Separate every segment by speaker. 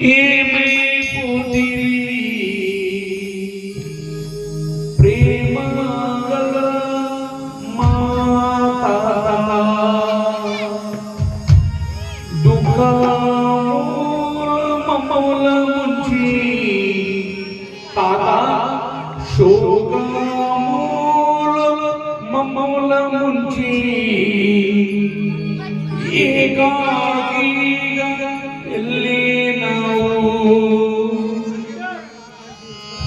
Speaker 1: ഈ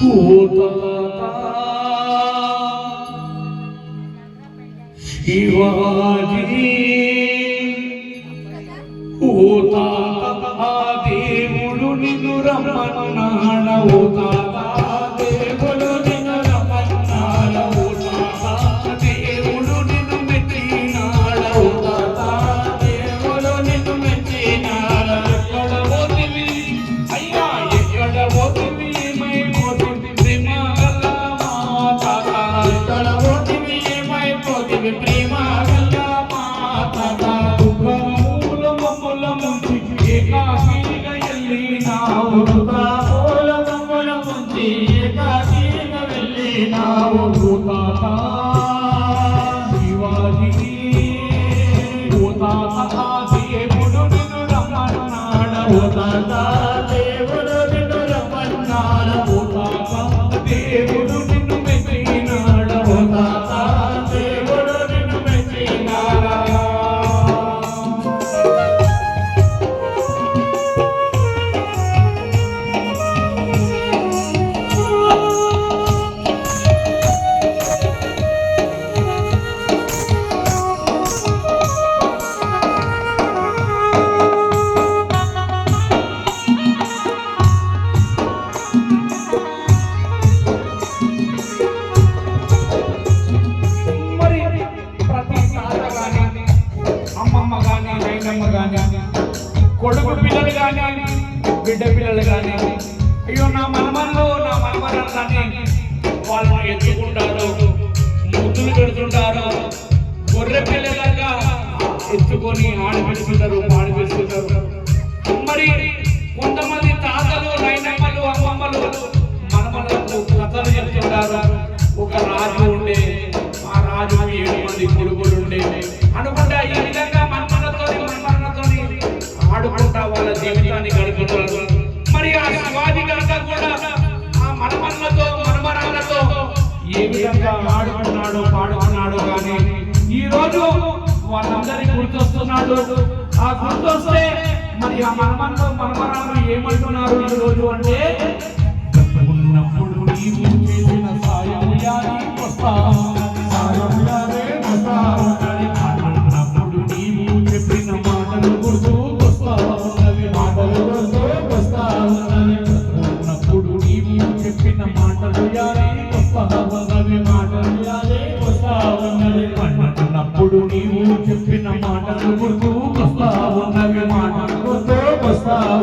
Speaker 1: ఓ తాత శివాజీ ఓ బిడ్డ పిల్లలు కానీ అయ్యో నా మనమల్లో నా మనమరాలని వాళ్ళు ఎత్తుకుంటారు ముద్దులు పెడుతుంటారు గొర్రె పిల్లలాగా ఎత్తుకొని ఆడిపిస్తుంటారు పాడిపిస్తుంటారు మరి కొంతమంది తాతలు నైనా విధంగా ఆడుకున్నాడో పాడుకున్నాడో కానీ ఈ రోజు వాళ్ళందరికీ గుర్తొస్తున్నాడు. ఆ గుర్తొస్తే మరి ఆ మనమన్ను మనమరాలు ఏమంటున్నారు ఈ రోజు అంటే చెప్పిన మాటలు గుర్తుకొస్తావున్నవి మాటలు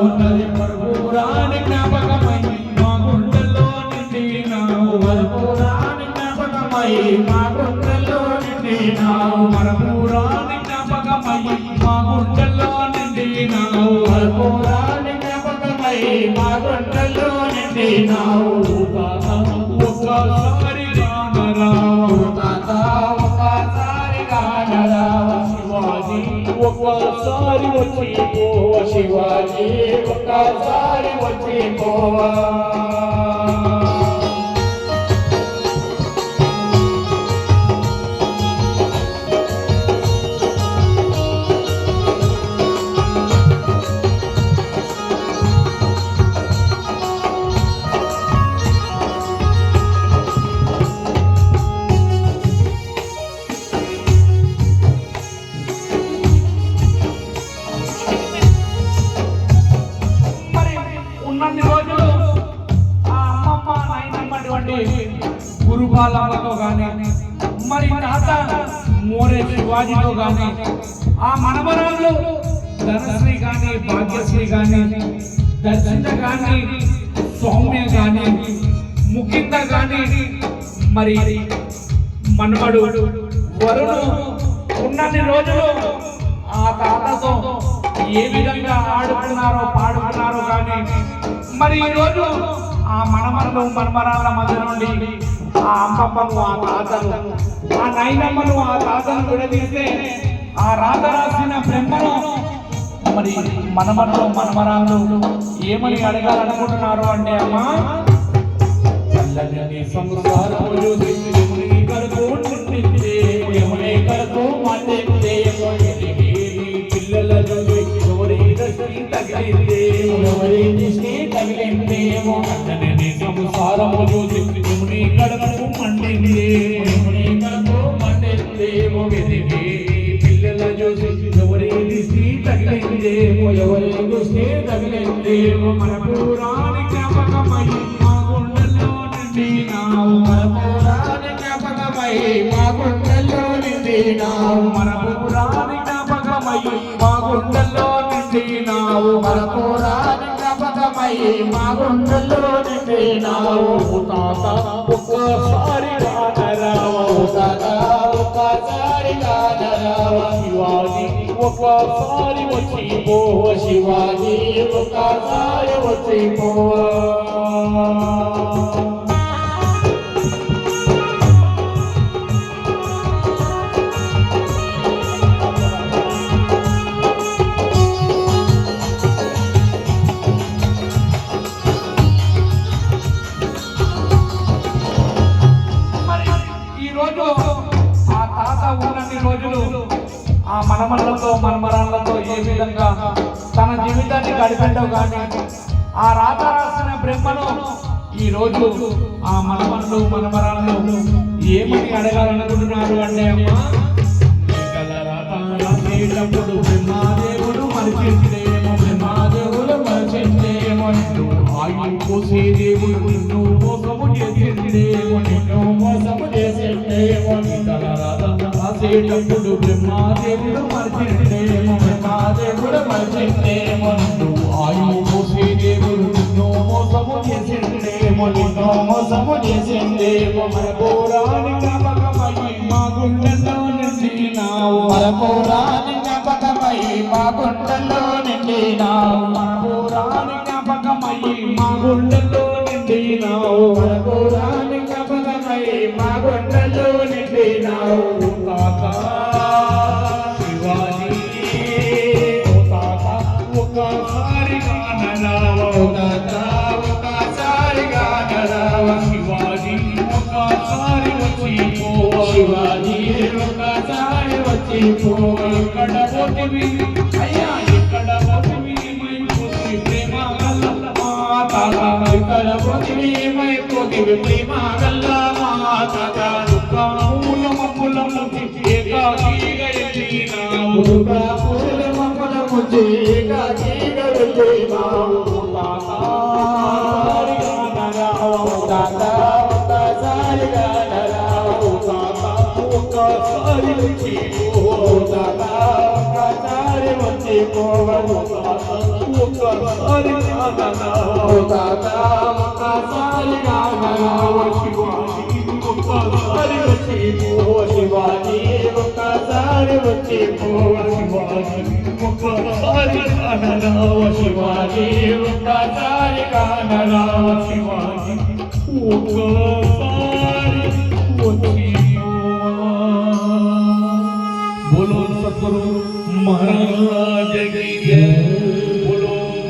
Speaker 1: ఉన్నది మరుపురాని జ్ఞాపకమై మా గుండెల్లో నిండినావు మరుపురాని జ్ఞాపకమై మా గుండెల్లో నిండినావు మరపురాని జ్ఞాపకమై మా గుండెల్లో నిండినావు మరపురాని జ్ఞాపకమై మా గుండెల్లో నిండినావు. తాత ఒక్కసారి గానరావు తాత ఒక్కసారి గానరావు శివాజీ ఒక్కసారి వచ్చి పోవ శివాజీ గోపాలమ్మతో గాని మరి తాత మోరే శివాజీతో గాని ఆ మనవరాళ్ళు ధనశ్రీ గాని భాగ్యశ్రీ గాని దర్శిత గాని సౌమ్య గాని ముఖింద గాని మరి మనవడు వరుడు ఉన్నన్ని రోజులు ఆ తాతతో ఏ విధంగా ఆడుకున్నారో పాడుకున్నారో కానీ మరి ఈ రోజు ఆ మనమరలు మనమరాల మధ్య నుండి ఆ అమ్మమ్మను ఆ తాతను ఆ నైనమ్మను ఆ తాతను విడదీస్తే ఆ రాత రాసిన బ్రహ్మను మరి మనమరలు మనమరాలు ఏమని అడగాలనుకుంటున్నారు అంటే అమ్మా చల్లని సంసారము చూసి కడుపు నిండిందే, ఎవరి దృష్టి తగిలిందేమో. చల్లని సంసారము చూసి యముని కడుపు మండిందే, యముని కడుపు మండిందేమో. వెతికి పిల్లల చూసి ఎవరి దృష్టి తగిలిందేమో, ఎవరి దృష్టి తగిలిందేమో. మన పురాణి జ్ఞాపకమై మా గుండెల్లో నిండినావు. మన పురాణి జ్ఞాపకమై మా గుండెల్లో నిండినావు. మన పురాణి జ్ఞాపకమై మా గుండెల్లో నిండినావు. మన పురాణి జ్ఞాపకమై మా గుండెల్లో నిండినావు. తాత ఒక్కసారి రానరావా. తాత ఒక్కసారి రానరావా. శివాజీ ఒక్కసారి వచ్చి పో శివాజీ ఒక్కసారి వచ్చి పో మరి గడిపెట్టవు ఆ రాత రాసిన బ్రహ్మను ఈ రోజు ఆ మనమల్లు మనమరాళ్ళు ఏమని అడగాలనుకుంటున్నారు అంటే అమ్మా నీకల బ్రహ్మాదేవుడు మరిచిందేమో బ్రహ్మాదేవుడు మరిచిందేమో నిన్ను ఆయువు పోసే దేవుడు నిన్ను మోసము చేసిందేమో నిన్ను మోసము చేసిందేమో రాసేటప్పుడు బ్రహ్మాదేవుడు మరిచిందేమో బ్రహ్మాదేవుడు మరిచిందేమో మోసము చేసిందేమో మన పౌరాణి జ్ఞాపకమై మా గుండెల్లో నిండినావు మన పౌరాణి జ్ఞాపకమై మా గుండెల్లో నిండినావు మన పౌరాణి జ్ఞాపకమై మా గుండెల్లో నిండినావు మన పౌరాణి జ్ఞాపకమై మా గుండెల్లో నిండినావు తాత శివాజీ ఒక్కసారి వచ్చి ఇక్కడ పోతివి అయ్యా ఇక్కడ పోతివి మై ప్రేమ గల్ల మా తాత ఇక్కడ పోతివి మై ప్రేమ గల్ల మా తాత దుఃఖ మూల మమ్ముల ఎల్లినావు తాత ఒక్కసారి వచ్చి పోవను తాత ఒక్కసారి గానరావు सतगुरु महाराज की जय